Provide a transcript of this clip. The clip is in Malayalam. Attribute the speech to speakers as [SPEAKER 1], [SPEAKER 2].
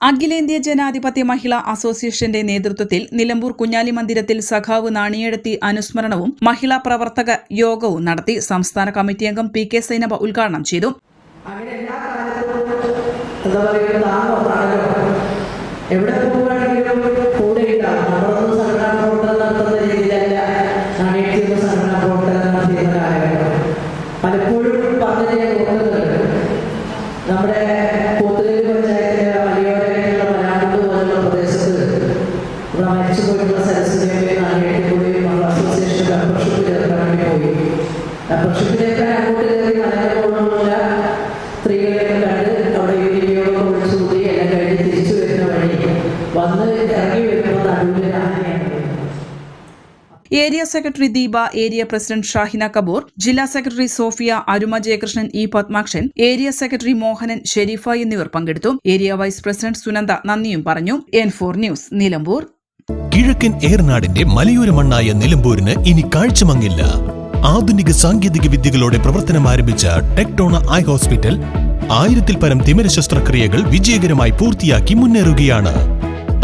[SPEAKER 1] അഖിലേന്ത്യാ ജനാധിപത്യ മഹിളാ അസോസിയേഷന്റെ നേതൃത്വത്തിൽ നിലമ്പൂർ കുഞ്ഞാലി മന്ദിരത്തിൽ സഖാവ് നാണിയെടുത്തി അനുസ്മരണവും മഹിളാ പ്രവർത്തക യോഗവും നടത്തി സംസ്ഥാന കമ്മിറ്റി അംഗം പി കെ സൈനബ ഉദ്ഘാടനം ചെയ്തു.
[SPEAKER 2] പലപ്പോഴും എല്ലാ കാലത്തും പോത്തുകളിൽ പറയുക വന്ന് ഇറങ്ങി വരുമ്പോൾ നടുവിൽ ആനയാണ്
[SPEAKER 1] area secretary Deepa area president Shahina Kapoor ജില്ലാ secretary Sophia Aruma Jayakrishnan E Padmakshan area secretary Mohanan Sherifa എന്നിവർ പങ്കെടുത്തു. ഏരിയ വൈസ് പ്രസിഡന്റ് സുനന്ദ നന്ദിയും പറഞ്ഞു. N four news Nilambur.
[SPEAKER 3] കിഴക്കൻ ഏർനാടിന്റെ മലയോര മണ്ണായ നിലമ്പൂരിന് ഇനി കാഴ്ചമങ്ങില്ല. ആധുനിക സാങ്കേതിക വിദ്യകളോടെ പ്രവർത്തനം ആരംഭിച്ച ടെക്ടോണ ഐ ഹോസ്പിറ്റൽ ആയിരത്തിൽ പരം തിമിര ശസ്ത്രക്രിയകൾ വിജയകരമായി പൂർത്തിയാക്കി മുന്നേറുകയാണ്.